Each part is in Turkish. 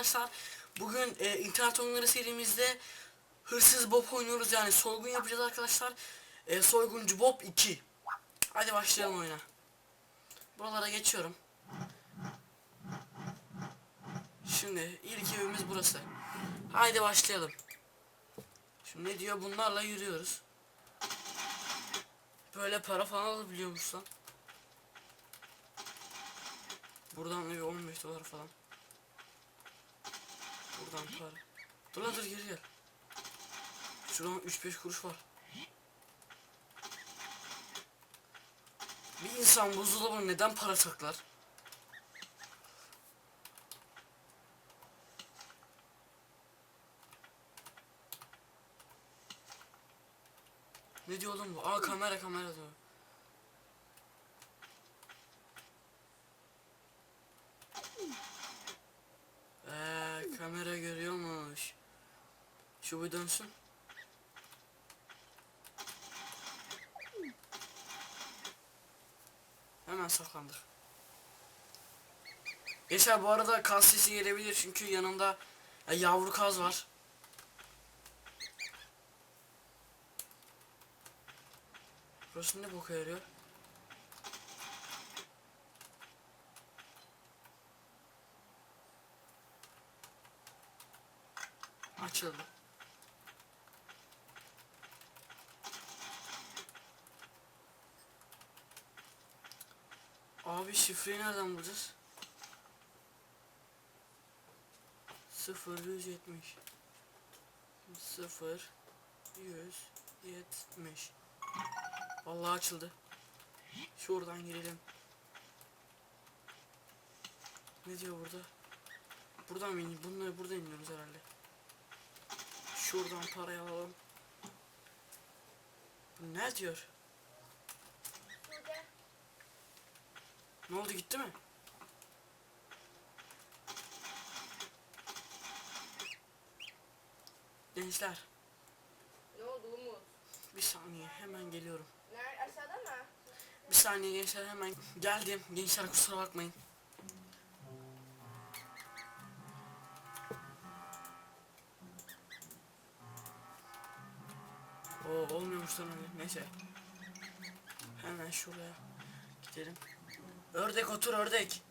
arkadaşlar. Bugün e, internet oyunları serimizde Hırsız Bob oynuyoruz. Yani soygun yapacağız arkadaşlar. E, soyguncu Bob 2. Hadi başlayalım oyuna. Buralara geçiyorum. Şimdi ilk evimiz burası. Haydi başlayalım. Şimdi ne diyor? Bunlarla yürüyoruz. Böyle para falan alabiliyormuş lan. Buradan bir 15 dolar falan. Buradan para. Dur lan dur geri gel. Şuradan 3-5 kuruş var. Bir insan buzdolabına neden para saklar? Ne diyor oğlum bu? Aa kamera kamera diyor. Şu bir dönsün. Hemen saklandık. Geçer bu arada kaz sesi gelebilir çünkü yanımda ya, yavru kaz var. Burası ne boka yarıyor? Açıldı. Abi şifreyi nereden bulacağız? 0 170 0 170 Vallahi açıldı. Şuradan girelim. Ne diyor burada? Buradan mı in- Bunları burada iniyoruz herhalde. Şuradan parayı alalım. Bu ne diyor? Ne oldu gitti mi? Gençler Ne oldu Umut? bir saniye hemen geliyorum. Nerede aşağıda mı? Bir saniye gençler hemen geldim. Gençler kusura bakmayın. Oo olmuyormuş lan öyle. Neyse. Hemen şuraya gidelim. Ördek otur ördek.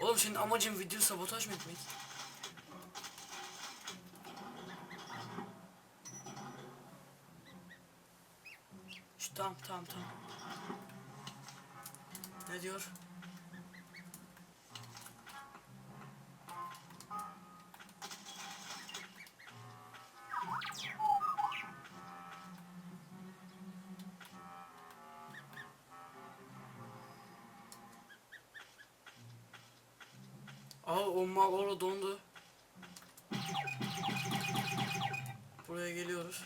Oğlum senin amacın video sabotaj mı etmek? Şu, tamam tamam tamam. Ne diyor? Orada dondu. Buraya geliyoruz.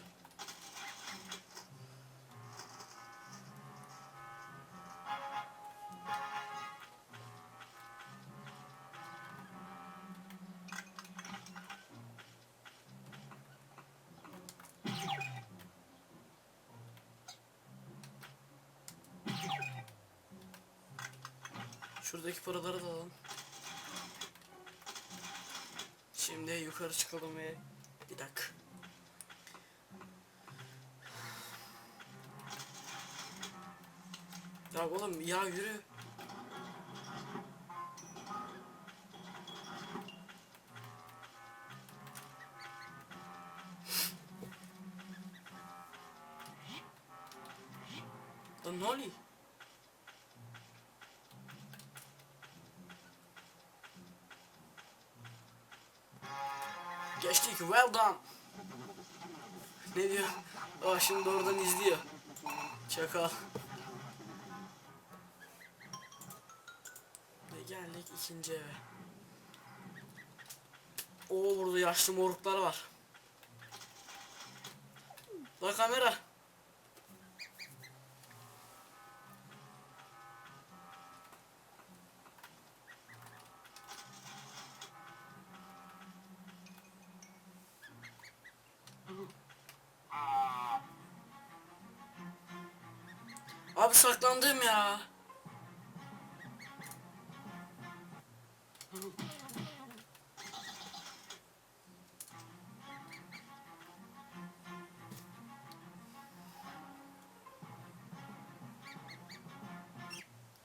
Şuradaki paraları da alalım. Şimdi yukarı çıkalım ve bir dakika. Ya oğlum ya yürü. Lan ne oluyor? Well done. Ne diyor? Aa şimdi oradan izliyor. Çakal. Ve geldik ikinci eve. Oo burada yaşlı moruklar var. La kamera. Abi saklandım ya.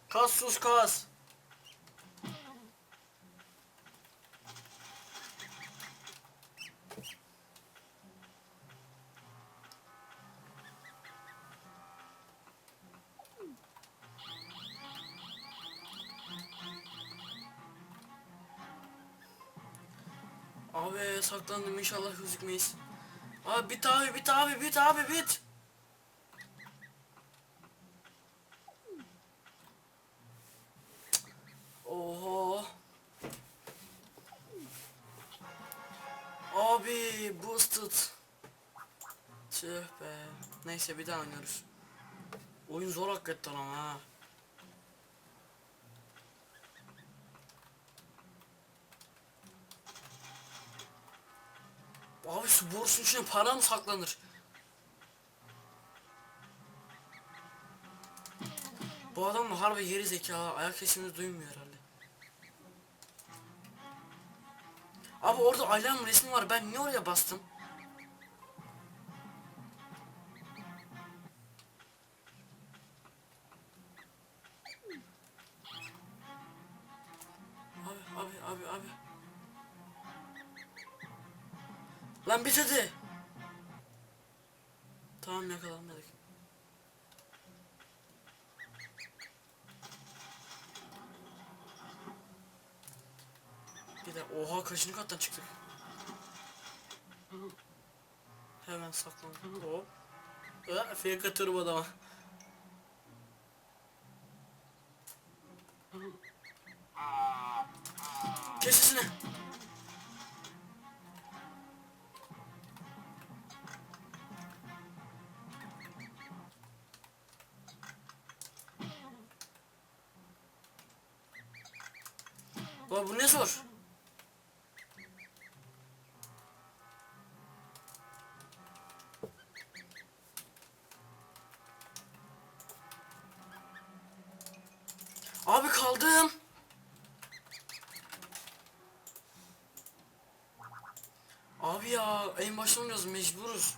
Kas sus kas. Abi saklandım inşallah gözükmeyiz. Abi bit abi bit abi bit abi bit. Oho. Abi boosted. Tüh be. Neyse bir daha oynuyoruz. Oyun zor hakikaten ama ha. Abi su borusunun içine para mı saklanır? Bu adam da harbi geri zekalı. Ayak sesini duymuyor herhalde. Abi orada alarm resmi var. Ben niye oraya bastım? Lan bit hadi. Tamam yakalanmadık. Bir de oha kaçıncı kattan çıktık. Hemen saklan. Hop. Aa, fake atıyorum adama. Kes sesini. Zor? Abi kaldım. Abi ya en başta oynuyoruz mecburuz.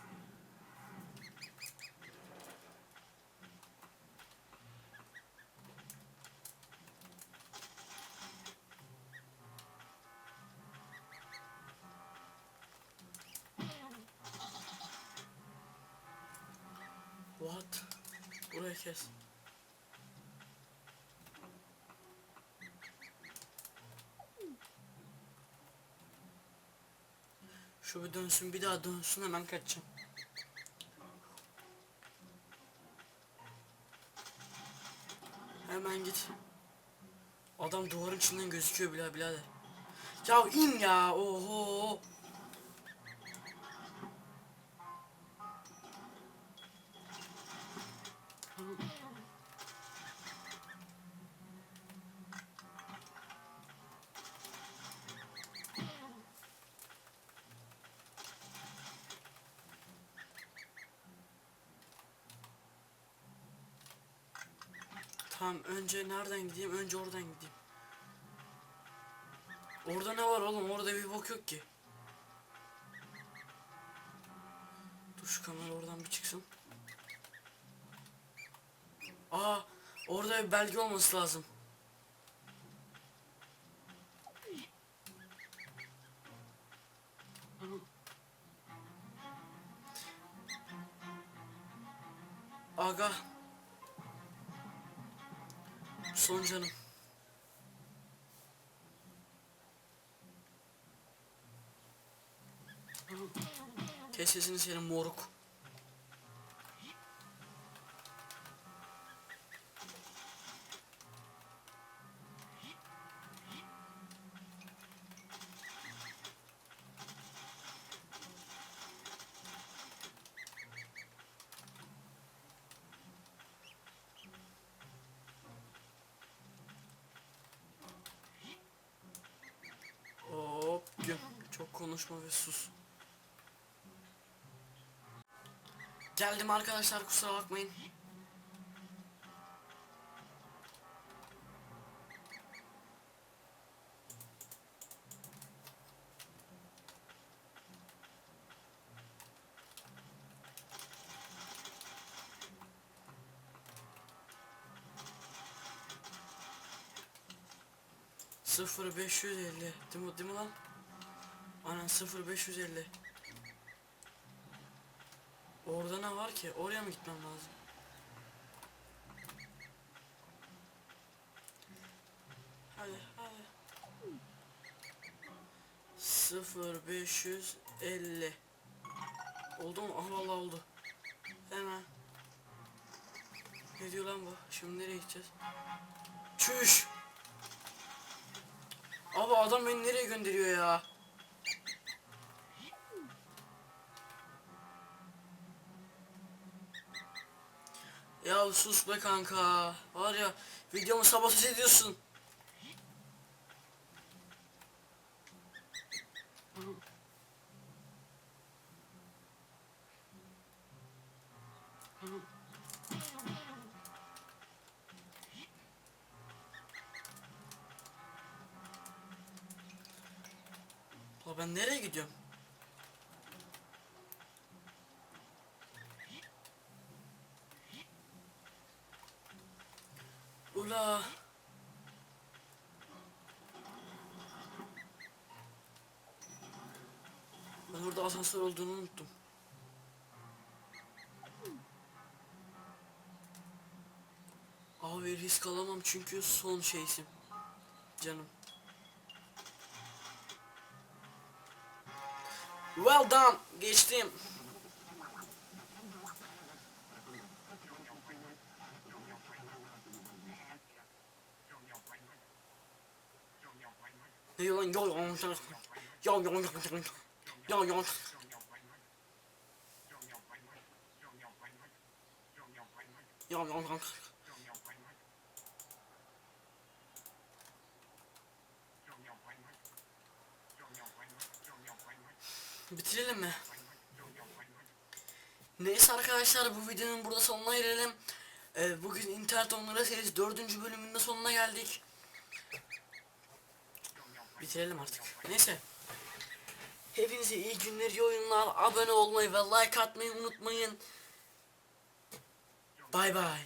Burayı kes. Şu bir dönsün bir daha dönsün hemen kaçacağım. Hemen git. Adam duvarın içinden gözüküyor bile birader. Ya in ya oho. Tamam önce nereden gideyim? Önce oradan gideyim. Orada ne var oğlum? Orada bir bok yok ki. Bir belge olması lazım. Aga. Son canım. Kes sesini senin moruk. Çok konuşma ve sus. Geldim arkadaşlar kusura bakmayın. Sıfır beş yüz elli. Değil mi, değil mi lan? Anan 0550. Orada ne var ki? Oraya mı gitmem lazım? Hadi hadi. 0550. Oldu mu? Ah vallahi oldu. Hemen. Ne diyor lan bu? Şimdi nereye gideceğiz? Çüş! Abi adam beni nereye gönderiyor ya? Sus be kanka. Var ya videomu sabah sabotaj ediyorsun. ben nereye gidiyorum? Ben burada asansör olduğunu unuttum. Abi risk alamam çünkü son şeysim. Canım. Well done. Geçtim. Ne yalan yalan yalan yalan yalan yalan Yom yom. Yom yom. Bitirelim mi? Neyse arkadaşlar bu videonun burada sonuna gelelim. Ee, bugün internet onlara serisi 4. bölümünde sonuna geldik. Bitirelim artık. Neyse. Hepinize iyi günler, iyi oyunlar. Abone olmayı ve like atmayı unutmayın. Bay bay.